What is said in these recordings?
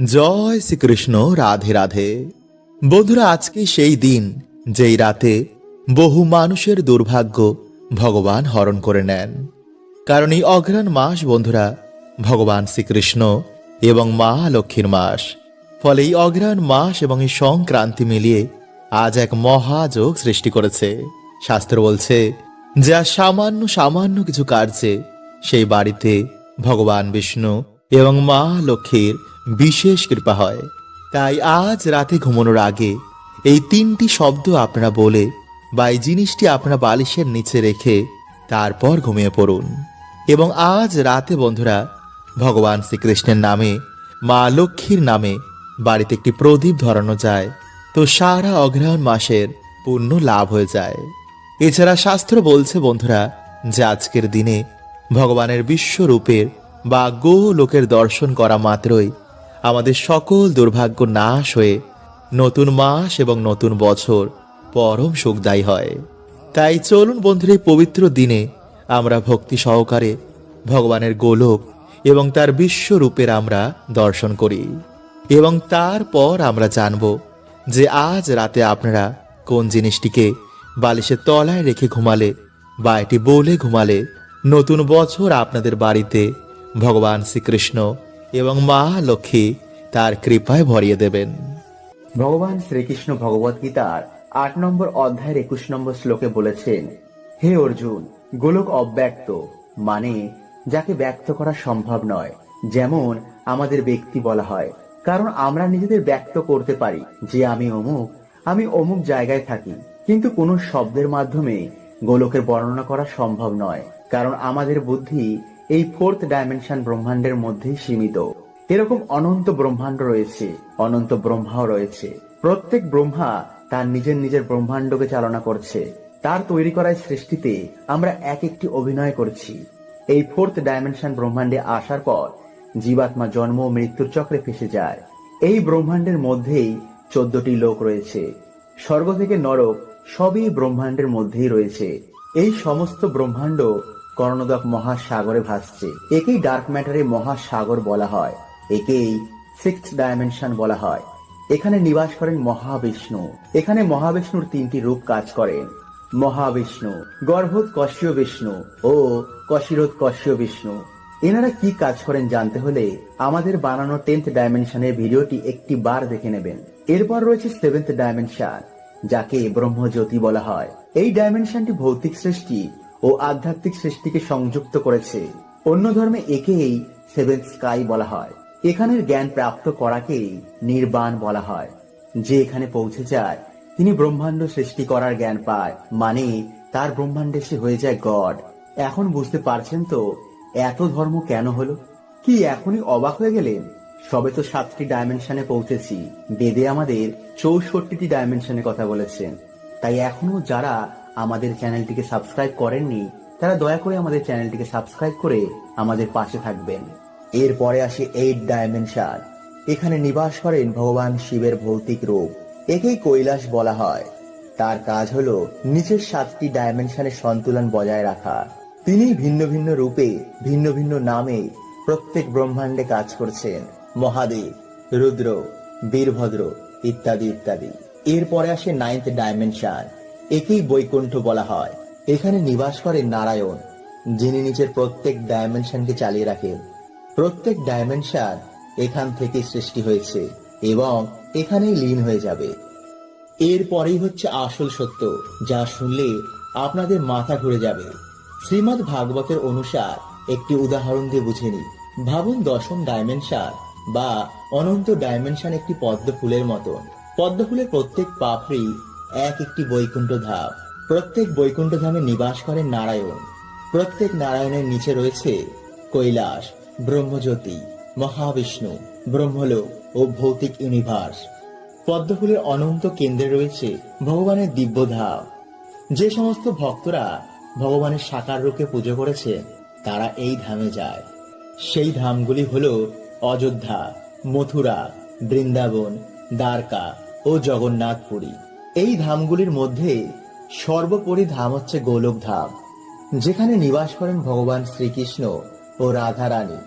জয় শ্রীকৃষ্ণ, রাধে রাধে। বন্ধুরা, আজকে সেই দিন যেই রাতে বহু মানুষের দুর্ভাগ্য ভগবান হরণ করে নেন। কারণ এই অঘ্রাণ মাস, বন্ধুরা, ভগবান শ্রীকৃষ্ণ এবং মা লক্ষ্মীর মাস। ফলে এই অঘ্রাণ মাস এবং এই সংক্রান্তি মিলিয়ে আজ এক মহাযোগ সৃষ্টি করেছে। শাস্ত্র বলছে, যা সামান্য সামান্য কিছু কার্যে সেই বাড়িতে ভগবান বিষ্ণু এবং মা লক্ষ্মীর বিশেষ কৃপা হয়। তাই আজ রাতে ঘুমানোর আগে এই তিনটি শব্দ আপনারা বলে বা এই জিনিসটি আপনারা বালিশের নিচে রেখে তারপর ঘুমিয়ে পড়ুন। এবং আজ রাতে বন্ধুরা, ভগবান শ্রীকৃষ্ণের নামে, মা লক্ষ্মীর নামে বাড়িতে একটি প্রদীপ ধরানো যায়। তো সারা অগ্রহায়ণ মাসের পূর্ণ লাভ হয়ে যায়। এছাড়া শাস্ত্র বলছে বন্ধুরা যে আজকের দিনে ভগবানের বিশ্বরূপের বা গো লোকের দর্শন করা মাত্রই আমাদের সকল দুর্ভাগ্য নাশ হয়ে নতুন মাস এবং নতুন বছর পরম সুখদায়ী হয়। তাই চলুন বন্ধুর, এই পবিত্র দিনে আমরা ভক্তি সহকারে ভগবানের গোলক এবং তার বিশ্বরূপের আমরা দর্শন করি এবং তারপর আমরা জানব যে আজ রাতে আপনারা কোন জিনিসটিকে বালিশের তলায় রেখে ঘুমালে বা এটি বলে ঘুমালে নতুন বছর আপনাদের বাড়িতে ভগবান শ্রীকৃষ্ণ এবং মা লক্ষ্মী তার কৃপায় ভরিয়ে দেবেন। ভগবান শ্রীকৃষ্ণ ভগবত গীতার আট নম্বর অধ্যায়ের একুশ নম্বর শ্লোকে বলেছেন, হে অর্জুন, গোলক অব্যক্ত মানে যাকে ব্যক্ত করা সম্ভব নয়, যেমন আমাদের ব্যক্তি বলা হয়। কারণ আমরা নিজেদের ব্যক্ত করতে পারি, যে আমি অমুক আমি অমুক জায়গায় থাকি। কিন্তু কোনো শব্দের মাধ্যমে গোলকের বর্ণনা করা সম্ভব নয়, কারণ আমাদের বুদ্ধি এই ফোর্থ ডাইমেনশন ব্রহ্মাণ্ডের মধ্যেই সীমিত। এরকম অনন্ত ব্রহ্মাণ্ড রয়েছে, অনন্ত ব্রহ্মাও রয়েছে। প্রত্যেক ব্রহ্মা তার নিজের নিজের ব্রহ্মাণ্ডকে চালনা করছে। তার তৈরি করা সৃষ্টিতে আমরা এক একটি অভিনয় করছি। এই ফোর্থ ডাইমেনশন ব্রহ্মাণ্ডে আসার পর জীবাত্মা জন্ম ও মৃত্যুর চক্রে ফেসে যায়। এই ব্রহ্মাণ্ডের মধ্যেই চোদ্দটি লোক রয়েছে। স্বর্গ থেকে নরক সবই ব্রহ্মাণ্ডের মধ্যেই রয়েছে। এই সমস্ত ব্রহ্মাণ্ড কর্ণদক মহাসাগরে ভাসছে। একেই ডার্ক ম্যাটারে মহাসাগর বলা হয়। একেই সিক্স ডাইমেনশন বলা হয়। এখানে নিবাস করেন মহাবিষ্ণু। এখানে মহাবিষ্ণুর তিনটি রূপ কাজ করেন মহাবিষ্ণু, গর্ভোৎ কশ্যপ বিষ্ণু ও কশিরোধ কশ্যপ বিষ্ণু। এনারা কি কাজ করেন জানতে হলে আমাদের বানানো টেন্থ ডাইমেনশনের ভিডিওটি একটি বার দেখে নেবেন। এরপর রয়েছে সেভেন্থ ডাইমেনশন যাকে ব্রহ্মজ্যোতি বলা হয়। এই ডাইমেনশনটি ভৌতিক সৃষ্টি ও আধ্যাত্মিক সৃষ্টিকে সংযুক্ত করেছে। অন্য ধর্মে একেই সেভেন্থ স্কাই বলা হয়। এখানের জ্ঞান প্রাপ্ত করাকেই নির্বাণ বলা হয়। যে এখানে পৌঁছে যায়, তিনি ব্রহ্মাণ্ড সৃষ্টি করার জ্ঞান পায় মানে তার ব্রহ্মাণ্ডে সে হয়ে যায় গড। এখন বুঝতে পারছেন তো এত ধর্ম কেন হলো? কি এখনই অবাক হয়ে গেলেন? সবে তো সাতটি ডাইমেনশনে পৌঁছেছি। বেদে আমাদের চৌষট্টিটি ডাইমেনশনের কথা বলেছেন। তাই এখনও যারা আমাদের চ্যানেলটিকে সাবস্ক্রাইব করেননি, তারা দয়া করে আমাদের চ্যানেলটিকে সাবস্ক্রাইব করে আমাদের পাশে থাকবেন। এরপরে আসে এইট ডাইমেনশন এখানে নিবাস করেন ভগবান শিবের ভৌতিক রূপ। একেই কৈলাস বলা হয়। তার কাজ হল নিচের সাতটি ডাইমেনশনের সন্তুলন বজায় রাখা। তিনি ভিন্ন ভিন্ন রূপে, ভিন্ন ভিন্ন নামে প্রত্যেক ব্রহ্মাণ্ডে কাজ করছেন। মহাদেব, রুদ্র, বীরভদ্র ইত্যাদি ইত্যাদি। এরপরে আসে নাইন্থ ডাইমেনশন একেই বৈকুণ্ঠ বলা হয়। এখানে নিবাস করেন নারায়ণ, যিনি নিচের প্রত্যেক ডাইমেনশনকে চালিয়ে রাখেন। প্রত্যেক ডাইমেনশন এখান থেকে সৃষ্টি হয়েছে এবং এখানেই লীন হয়ে যাবে। এরপরেই হচ্ছে আসল সত্য, যা শুনলে আপনাদের মাথা ঘুরে যাবে। শ্রীমদ ভাগবতের অনুসার একটি উদাহরণ দিয়ে বুঝে নিই। ভাবুন দশম ডাইমেনশন বা অনন্ত ডাইমেনশন একটি পদ্ম ফুলের মতন। পদ্ম ফুলের প্রত্যেক পাপড়ি এক একটি বৈকুণ্ঠ ধাপ প্রত্যেক বৈকুণ্ঠ ধামে নিবাস করেন নারায়ণ। প্রত্যেক নারায়ণের নিচে রয়েছে কৈলাস, ব্রহ্মজ্যোতি, মহাবিষ্ণু, ব্রহ্মলোক ও ভৌতিক ইউনিভার্স। পদ্মফুলের অনন্ত কেন্দ্রে রয়েছে ভগবানের দিব্য ধাম যে সমস্ত ভক্তরা ভগবানের সাকার রূপে পুজো করেছে তারা এই ধামে যায়। সেই ধামগুলি হল অযোধ্যা, মথুরা, বৃন্দাবন, দ্বারকা ও জগন্নাথপুরী। এই ধামগুলির মধ্যে সর্বোপরি ধাম হচ্ছে গোলক ধাম, যেখানে নিবাস করেন ভগবান শ্রীকৃষ্ণ ও রাধা রানী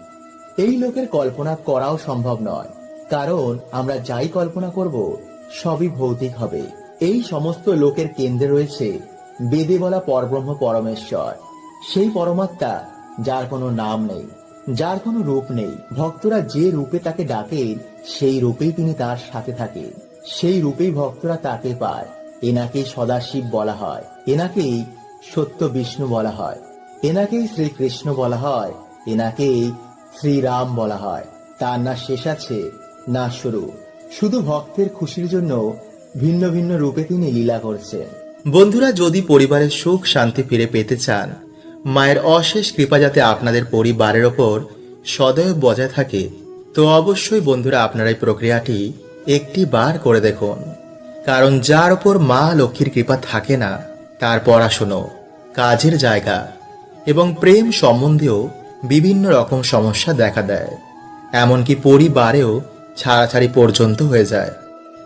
এই লোকের কল্পনা করাও সম্ভব নয়, কারণ আমরা যাই কল্পনা করব, সবই ভৌতিক হবে। এই সমস্ত লোকের কেন্দ্রে রয়েছে বেদে বলা পরব্রহ্ম পরমেশ্বর। সেই পরমাত্মা যার কোনো নাম নেই, যার কোনো রূপ নেই। ভক্তরা যে রূপে তাকে ডাকেন, সেই রূপেই তিনি তার সাথে থাকেন। সেই রূপেই ভক্তরা তাকে পায়। এনাকেই সদাশিব বলা হয়। এনাকেই সত্য বিষ্ণু বলা হয়। এনাকেই শ্রীকৃষ্ণ বলা হয়। এনাকেই শ্রীরাম বলা হয়। তার না শেষ আছে, না শুরু। শুধু ভক্তের খুশির জন্য ভিন্ন ভিন্ন রূপে তিনি লীলা করছেন। বন্ধুরা, যদি পরিবারের সুখ শান্তি ফিরে পেতে চান, মায়ের অশেষ কৃপা যাতে আপনাদের পরিবারের ওপর সদয় বজায় থাকে, তো অবশ্যই বন্ধুরা, আপনারা এই প্রক্রিয়াটি একটি বার করে দেখুন। কারণ যার ওপর মা লক্ষ্মীর কৃপা থাকে না, তার পড়াশুনো কাজের জায়গা এবং প্রেম সম্বন্ধেও বিভিন্ন রকম সমস্যা দেখা দেয়। এমনকি পরিবারেও ছাড়াছাড়ি পর্যন্ত হয়ে যায়।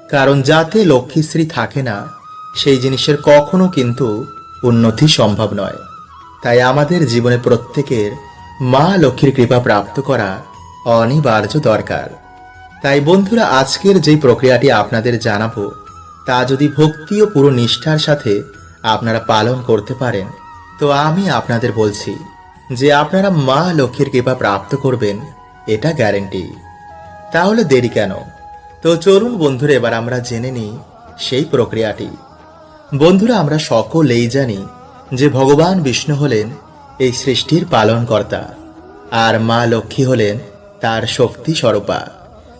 কারণ যাতে লক্ষ্মীশ্রী থাকে না, সেই জিনিসের কখনো কিন্তু উন্নতি সম্ভব নয়। তাই আমাদের জীবনে প্রত্যেকের মা লক্ষ্মীর কৃপা প্রাপ্ত করা অনিবার্য দরকার। তাই বন্ধুরা, আজকের যেই প্রক্রিয়াটি আপনাদের জানাব, তা যদি ভক্তি ও পুরো নিষ্ঠার সাথে আপনারা পালন করতে পারেন, তো আমি আপনাদের বলছি যে আপনারা মা লক্ষ্মীর কৃপা প্রাপ্ত করবেন, এটা গ্যারেন্টি। তাহলে দেরি কেন? তো চলুন বন্ধুরা, এবার আমরা জেনে নিই সেই প্রক্রিয়াটি। বন্ধুরা, আমরা সকলেই জানি যে ভগবান বিষ্ণু হলেন এই সৃষ্টির পালনকর্তা, আর মা লক্ষ্মী হলেন তার শক্তি স্বরূপা।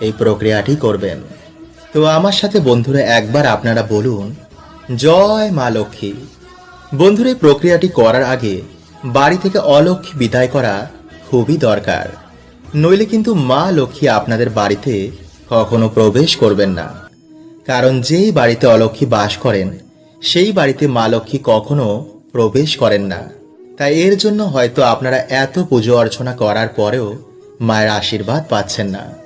এই প্রক্রিয়াটি করবেন। তো আমার সাথে বন্ধুরা একবার আপনারা বলুন, জয় মা লক্ষ্মী। বন্ধুরা, এই প্রক্রিয়াটি করার আগে বাড়ি থেকে অলক্ষ্মী বিদায় করা খুবই দরকার। নইলে কিন্তু মা লক্ষ্মী আপনাদের বাড়িতে কখনো প্রবেশ করবেন না। কারণ যেই বাড়িতে অলক্ষ্মী বাস করেন, সেই বাড়িতে মা লক্ষ্মী কখনো প্রবেশ করেন না। তাই এর জন্য হয়তো আপনারা এত পুজো অর্চনা করার পরেও মায়ের আশীর্বাদ পাচ্ছেন না।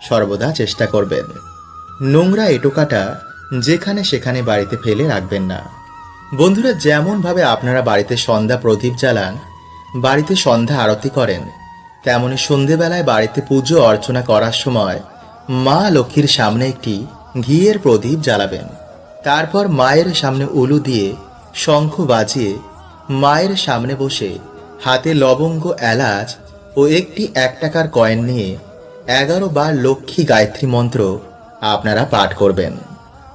সর্বদা চেষ্টা করবেন। নোংরা এটোকাটা যেখানে সেখানে বাড়িতে ফেলে রাখবেন না। বন্ধুরা, যেমনভাবে আপনারা বাড়িতে সন্ধ্যা প্রদীপ জ্বালান, বাড়িতে সন্ধ্যা আরতি করেন, তেমনি সন্ধেবেলায় বাড়িতে পুজো অর্চনা করার সময় মা লক্ষ্মীর সামনে একটি ঘিয়ের প্রদীপ জ্বালাবেন। তারপর মায়ের সামনে উলু দিয়ে শঙ্খ বাজিয়ে মায়ের সামনে বসে হাতে লবঙ্গ, এলাচ ও একটি এক টাকার কয়েন নিয়ে এগারো বার লক্ষ্মী গায়ত্রী মন্ত্র আপনারা পাঠ করবেন।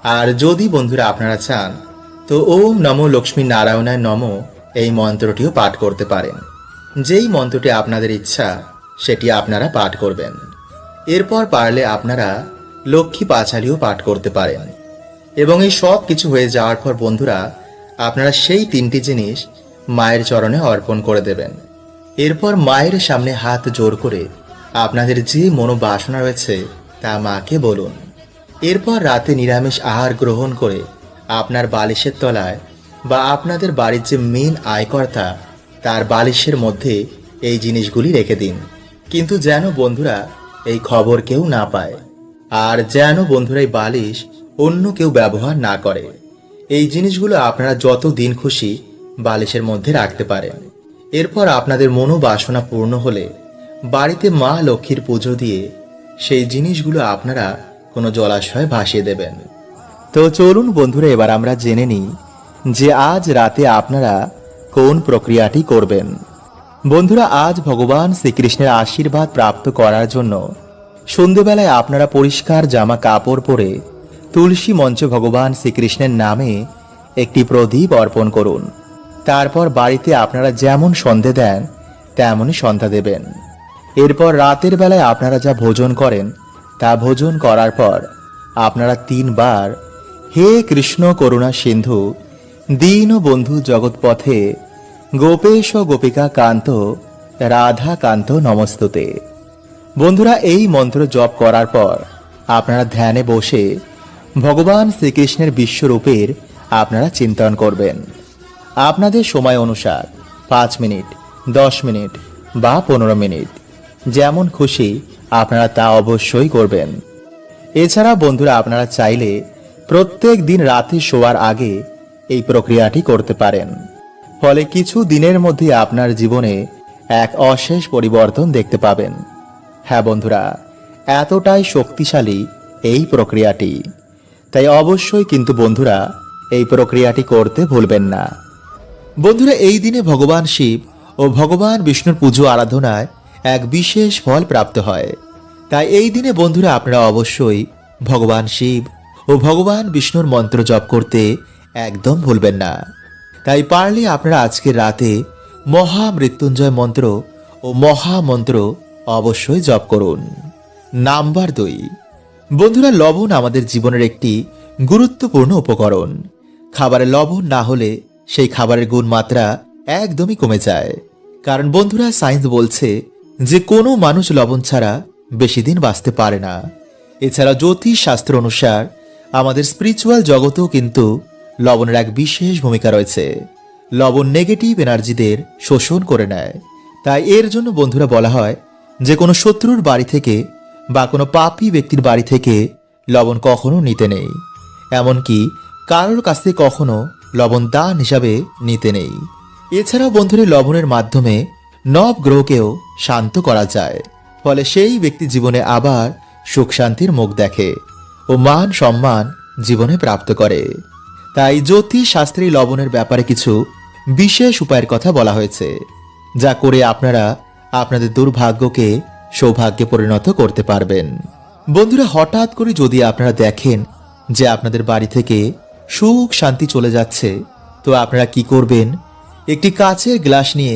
আর যদি বন্ধুরা আপনারা চান, তো ওম নমো লক্ষ্মী নারায়ণায় নম এই মন্ত্রটিও পাঠ করতে পারেন। যেই মন্ত্রটি আপনাদের ইচ্ছা, সেটি আপনারা পাঠ করবেন। এরপর পারলে আপনারা লক্ষ্মী পাঁচালিও পাঠ করতে পারেন। এবং এই সব কিছু হয়ে যাওয়ার পর বন্ধুরা, আপনারা সেই তিনটি জিনিস মায়ের চরণে অর্পণ করে দেবেন। এরপর মায়ের সামনে হাত জোর করে আপনাদের যে মনোবাসনা রয়েছে, তা মাকে বলুন। এরপর রাতে নিরামিষ আহার গ্রহণ করে আপনার বালিশের তলায় বা আপনাদের বাড়ির যে মেন আয়কর্তা, তার বালিশের মধ্যে এই জিনিসগুলি রেখে দিন। কিন্তু যেন বন্ধুরা এই খবর কেউ না পায়, আর যেন বন্ধুরা এই বালিশ অন্য কেউ ব্যবহার না করে। এই জিনিসগুলো আপনারা যত দিন খুশি বালিশের মধ্যে রাখতে পারেন। এরপর আপনাদের মনোবাসনা পূর্ণ হলে বাড়িতে মা লক্ষ্মীর পুজো দিয়ে সেই জিনিসগুলো আপনারা কোনো জলাশয়ে ভাসিয়ে দেবেন। তো চলুন বন্ধুরা, এবার আমরা জেনে নিই যে আজ রাতে আপনারা কোন প্রক্রিয়াটি করবেন। বন্ধুরা, আজ ভগবান শ্রীকৃষ্ণের আশীর্বাদ প্রাপ্ত করার জন্য সন্ধেবেলায় আপনারা পরিষ্কার জামা কাপড় পরে তুলসী মঞ্চে ভগবান শ্রীকৃষ্ণের নামে একটি প্রদীপ অর্পণ করুন। তারপর বাড়িতে আপনারা যেমন সন্ধে দেন, তেমনই সন্ধ্যা দেবেন। এরপর রাতের বেলায় আপনারা যা ভোজন করেন, তা ভোজন করার পর আপনারা তিনবার হে কৃষ্ণ করুণা সিন্ধু, দীন বন্ধু জগৎপথে গোপেশ গোপিকা কান্ত, রাধা কান্ত নমস্তুতে। বন্ধুরা, এই মন্ত্র জপ করার পর আপনারা ধ্যানে বসে ভগবান শ্রীকৃষ্ণের বিশ্বরূপের আপনারা চিন্তন করবেন। আপনাদের সময় অনুসার পাঁচ মিনিট, দশ মিনিট বা পনেরো মিনিট। যেমন খুশি আপনারা তা অবশ্যই করবেন। এছাড়া বন্ধুরা, আপনারা চাইলে প্রত্যেক দিন রাতে শোয়ার আগে এই প্রক্রিয়াটি করতে পারেন। ফলে কিছু দিনের মধ্যে আপনার জীবনে এক অশেষ পরিবর্তন দেখতে পাবেন। হ্যাঁ বন্ধুরা, এতটাই শক্তিশালী এই প্রক্রিয়াটি। তাই অবশ্যই কিন্তু বন্ধুরা, এই প্রক্রিয়াটি করতে ভুলবেন না। বন্ধুরা, এই দিনে ভগবান শিব ও ভগবান বিষ্ণুর পুজো আরাধনায় এক বিশেষ ফল প্রাপ্ত হয়। তাই এই দিনে বন্ধুরা আপনারা অবশ্যই ভগবান শিব ও ভগবান বিষ্ণুর মন্ত্র জপ করতে একদম ভুলবেন না। তাই পারলে আপনারা আজকের রাতে মহা মৃত্যুঞ্জয় মন্ত্র ও মহামন্ত্র অবশ্যই জপ করুন। নাম্বার দুই। বন্ধুরা, লবণ আমাদের জীবনের একটি গুরুত্বপূর্ণ উপকরণ। খাবারে লবণ না হলে সেই খাবারের গুণমাত্রা একদমই কমে যায়। কারণ বন্ধুরা, সায়েন্স বলছে যে কোনো মানুষ লবণ ছাড়া বেশি দিন বাঁচতে পারে না। এছাড়া জ্যোতিষ শাস্ত্র অনুসার আমাদের স্পিরিচুয়াল জগতেও কিন্তু লবণের এক বিশেষ ভূমিকা রয়েছে। লবণ নেগেটিভ এনার্জিদের শোষণ করে নেয়। তাই এর জন্য বন্ধুরা বলা হয়, যে কোনো শত্রুর বাড়ি থেকে বা কোনো পাপী ব্যক্তির বাড়ি থেকে লবণ কখনো নিতে নেই। এমনকি কারোর কাছ থেকে কখনো লবণ দান হিসাবে নিতে নেই। এছাড়াও বন্ধুরা, লবণের মাধ্যমে নব গ্রহকেও শান্ত করা যায়। ফলে সেই ব্যক্তি জীবনে আবার সুখ শান্তির মুখ দেখে ও মান সম্মান জীবনে প্রাপ্ত করে। তাই জ্যোতিষ শাস্ত্রী লবণের ব্যাপারে কিছু বিশেষ উপায়ের কথা বলা হয়েছে, যা করে আপনারা আপনাদের দুর্ভাগ্যকে সৌভাগ্যে পরিণত করতে পারবেন। বন্ধুরা, হঠাৎ করে যদি আপনারা দেখেন যে আপনাদের বাড়ি থেকে সুখ শান্তি চলে যাচ্ছে, তো আপনারা কি করবেন? একটি কাচের গ্লাস নিয়ে